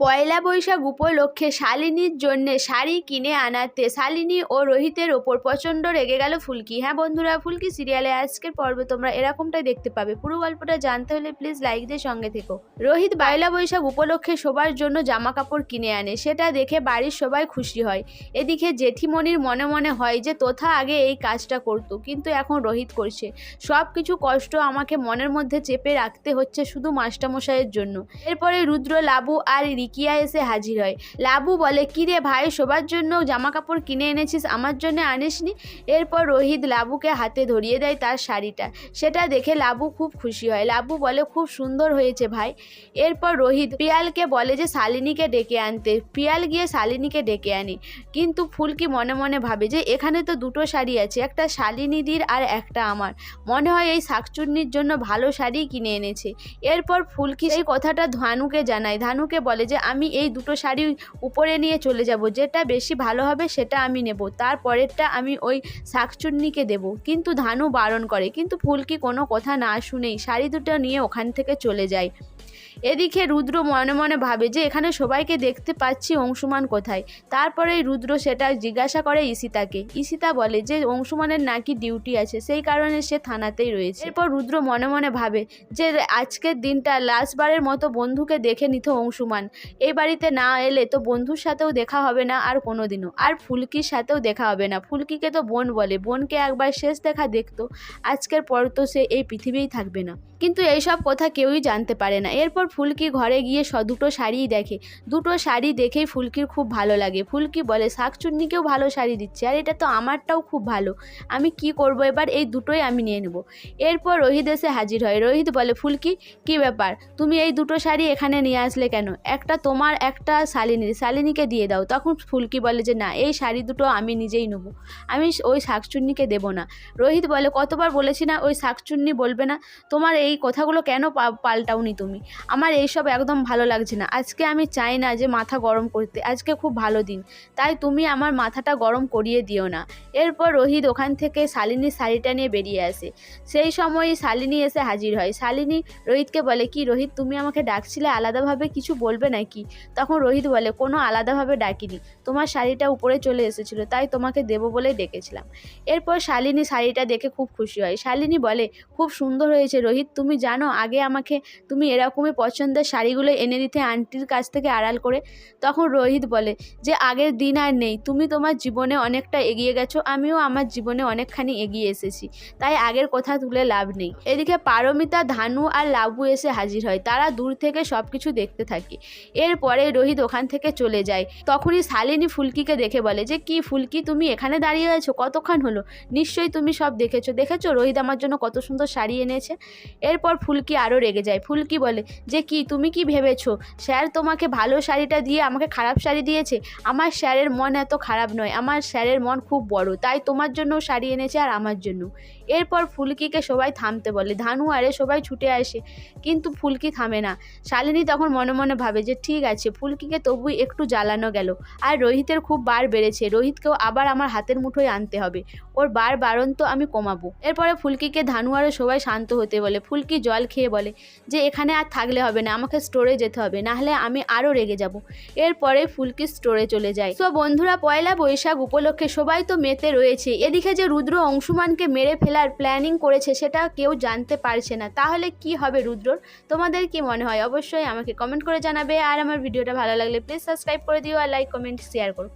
পয়লা বৈশাখ উপলক্ষে শালিনীর জন্যে শাড়ি কিনে আনাতে শালিনী ও রোহিতের ওপর প্রচণ্ড রেগে গেল ফুলকি। হ্যাঁ বন্ধুরা, ফুলকি সিরিয়ালে আজকের পর্বে তোমরা এরকমটাই দেখতে পাবে। পুরো গল্পটা জানতে হলে প্লিজ লাইক দিয়ে সঙ্গে থেকো। রোহিত পয়লা বৈশাখ উপলক্ষে সবার জন্য জামা কাপড় কিনে আনে। সেটা দেখে বাড়ির সবাই খুশি হয়। এদিকে জেঠিমণির মনে মনে হয় যে তোথা আগে এই কাজটা করতো, কিন্তু এখন রোহিত করছে। সব কিছু কষ্ট আমাকে মনের মধ্যে চেপে রাখতে হচ্ছে শুধু মাস্টারমশাইয়ের জন্য। এরপরে রুদ্র, লাবু আর রিকিয়া এসে হাজির হয়। লাবু বলে কি রে ভাই সবার জন্য জামা কাপড় কিনে এনেছিস, আমার জন্য আনিসনি? এরপর রোহিত লাবুকে হাতে ধরিয়ে দেয় তার শাড়িটা। সেটা দেখে লাবু খুব খুশি হয়। লাবু বলে, খুব সুন্দর হয়েছে ভাই। এরপর রোহিত পিয়ালকে বলে যে, শালিনীকে ডেকে আনতে। পিয়াল গিয়ে শালিনীকে ডেকে আনে। কিন্তু ফুলকি মনে মনে ভাবে যে, এখানে তো দুটো শাড়ি আছে, একটা শালিনীদির আর একটা আমার। মনে হয় এই শাকচুন্নির জন্য ভালো শাড়ি কিনে এনেছে। এরপর ফুলকি এই কথাটা ধানুকে জানায়। ধানুকে বলে যে আমি এই দুটো শাড়ি উপরে নিয়ে চলে যাব, যেটা বেশি ভালো হবে সেটা আমি নেব। তারপরেরটা আমি ওই শাকচুন্নিকে দেব। কিন্তু ধানু বারণ করে, কিন্তু ফুলকি কোনো কথা না শুনেই শাড়ি দুটো নিয়ে ওখান থেকে চলে যায়। এদিকে রুদ্র মনে মনে ভাবে যে এখানে সবাইকে দেখতে পাচ্ছি অংশুমান কোথায়। তারপরে রুদ্র সেটা জিজ্ঞাসা করে ইসিতাকে ইসিতা বলে যে অংশুমানের নাকি ডিউটি আছে, সেই কারণে সে থানাতেই রয়েছে। এরপর রুদ্র মনে মনে ভাবে যে আজকের দিনটা লাস্টবারের মতো বন্ধুকে দেখে নিত অংশুমান। এই বাড়িতে না এলে তো বন্ধুর সাথেও দেখা হবে না আর কোনোদিনও। আর ফুলকির সাথেও দেখা হবে না। ফুলকিকে তো বোন বলে। বোনকে একবার শেষ দেখা দেখতো। আজকের পর তো সে এই পৃথিবীই থাকবে না। কিন্তু এইসব কথা কেউই জানতে পারে না। এরপর ফুলকি ঘরে গিয়ে স দুটো শাড়িই দেখে। দুটো শাড়ি দেখেই ফুলকির খুব ভালো লাগে। ফুলকি বলে শাকচুন্নিকেও ভালো শাড়ি দিচ্ছে, আর এটা তো আমারটাও খুব ভালো। আমি কি করব এবার? এই দুটোই আমি নিয়ে নেব। এরপর রোহিত এসে হাজির হয়। রোহিত বলে, ফুলকি, কি ব্যাপার? তুমি এই দুটো শাড়ি এখানে নিয়ে আসলে কেন? একটা তোমার, একটা শালিনীর। শালিনীকে দিয়ে দাও। তখন ফুলকি বলে যে, না, এই শাড়ি দুটো আমি নিজেই নেব। আমি ওই শাকচুন্নিকে দেবো না। রোহিত বলে, কতবার বলেছি না ওই শাকচুন্নি বলবে না? তোমার এই কথাগুলো কেন পাল্টাওনি তুমি? আমার এইসব একদম ভালো লাগছে না। আজকে আমি চাই না যে মাথা গরম করতে। আজকে খুব ভালো দিন। তাই তুমি আমার মাথাটা গরম করিয়ে দিও না। এরপর রোহিত ওখান থেকে শালিনীর শাড়িটা নিয়ে বেরিয়ে আসে। সেই সময়ই শালিনী এসে হাজির হয়। শালিনী রোহিতকে বলে, কি রোহিত, তুমি আমাকে ডাকছিলে? আলাদাভাবে কিছু বলবে নাকি? তখন রোহিত বলে, কোনো আলাদাভাবে ডাকিনি। তোমার শাড়িটা উপরে চলে এসেছিল, তাই তোমাকে দেবো বলে ডেকেছিলাম। এরপর শালিনী শাড়িটা দেখে খুব খুশি হয়। শালিনী বলে, খুব সুন্দর হয়েছে রোহিত তুমি জানো, আগে আমাকে তুমি এরকমই পছন্দের শাড়িগুলো এনে দিতে আন্টির কাছ থেকে আড়াল করে। তখন রোহিত বলে, যে আগের দিন আর নেই, তুমি তোমার জীবনে অনেকটা এগিয়ে গেছো, আমিও আমার জীবনে অনেকখানি এগিয়ে এসেছি। তাই আগের কথা তুলে লাভ নেই। এদিকে পারমিতা, ধানু আর লাবু এসে হাজির হয়। তারা দূর থেকে সব কিছু দেখতে থাকে। এরপরে রোহিত ওখান থেকে চলে যায়। তখনই শালিনী ফুলকিকে দেখে বলে, যে কি ফুলকি, তুমি এখানে দাঁড়িয়ে আছো? কতক্ষণ হলো? নিশ্চয়ই তুমি সব দেখেছ। দেখেছ রোহিত আমার জন্য কত সুন্দর শাড়ি এনেছে? এরপর ফুলকি আরও রেগে যায়। ফুলকি বলে, যে কি, তুমি কি ভেবেছো? স্যার তোমাকে ভালো শাড়িটা দিয়ে আমাকে খারাপ শাড়ি দিয়েছে? আমার স্যারের মন এত খারাপ নয়। আমার স্যারের মন খুব বড়। তাই তোমার জন্য শাড়ি এনেছে আর আমার জন্য। এরপর ফুলকিকে সবাই থামতে বলে, ধানু আরে, সবাই ছুটে আসে। কিন্তু ফুলকি থামে না। শালিনী তখন মনে মনে ভাবে যে, ঠিক আছে, ফুলকিকে তবুই একটু জ্বালানো গেল। আর রোহিতের খুব বার বেড়েছে। রোহিতকেও আবার আমার হাতের মুঠোয় আনতে হবে। ওর বার বারণ তো আমি কমাবো। এরপরে ফুলকিকে ধানু আরে সবাই শান্ত হতে বলে। ফুলকি জল খেয়ে বলে যে, এখানে আর থাকলে হবে না, আমাকে স্টোরে যেতে হবে, নাহলে আমি আরও রেগে যাব। এরপরে ফুলকি স্টোরে চলে যায়। তো বন্ধুরা, পয়লা বৈশাখ উপলক্ষে সবাই তো মেতে রয়েছে। এদিকে যে রুদ্র অংশুমানকে মেরে ফেলার প্ল্যানিং করেছে সেটা কেউ জানতে পারছে না। তাহলে কি হবে রুদ্রর? তোমাদের কি মনে হয়? অবশ্যই আমাকে কমেন্ট করে জানাবে। আর আমার ভিডিওটা ভালো লাগলে প্লিজ সাবস্ক্রাইব করে দিও আর লাইক কমেন্ট শেয়ার করো।